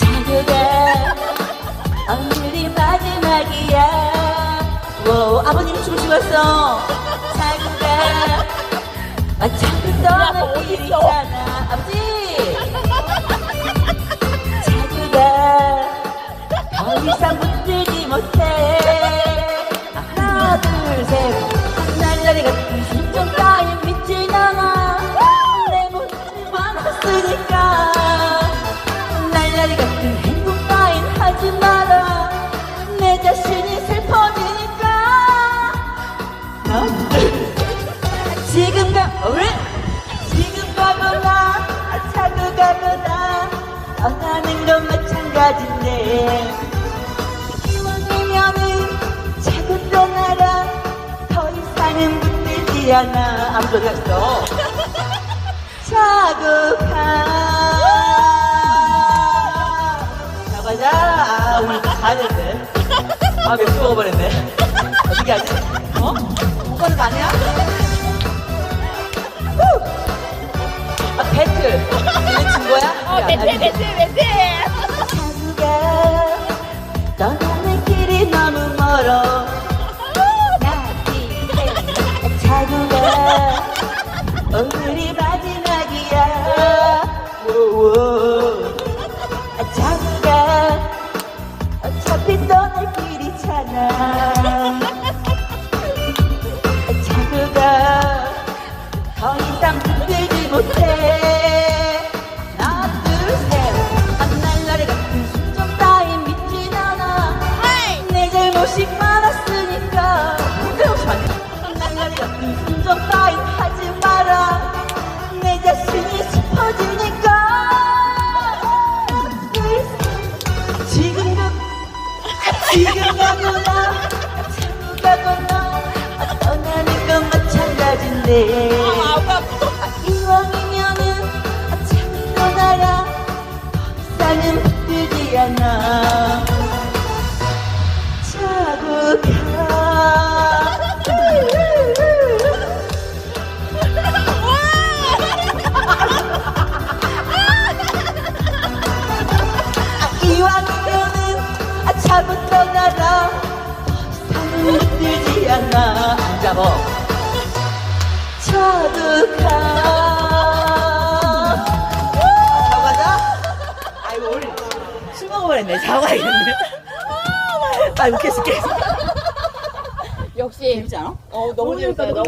자녀가 오늘이 마지막이야. 와 아버님 춤추고 왔어. 자녀가 아 자꾸 떠날 길 있잖아. 아버지! 자녀가 더 이상 붙들지 못해 이왕이면은 자꾸 떠나라 더 이상은 붙들지 않아 아무 소리 갔어 가보자 아 오늘 가야 되는데 아 맥주 먹어버렸네 어떻게 하지? 어? 오빠는 아니야? 후! 아 배틀 이거 진 거야? 어, 배틀, 배틀, 배틀. 떠나는 길이 너무 멀어. 나기에 자구가 오늘이 마 지금 가거나 자꾸 가거나 떠나는 건 마찬가지인데 아. 이왕이면은 참 떠나라 더 이상은 붙들지 않아 자꾸 가 이왕이면은 자꾸 떠나라. 더 이상은 붙들지 않아. 안 잡어 자두가 가보자. 아이고 우리 술 먹어버렸네. 자고 가야겠네. 아 웃겨 죽겠어 역시. 재밌지 않아? 어, 너무. 너무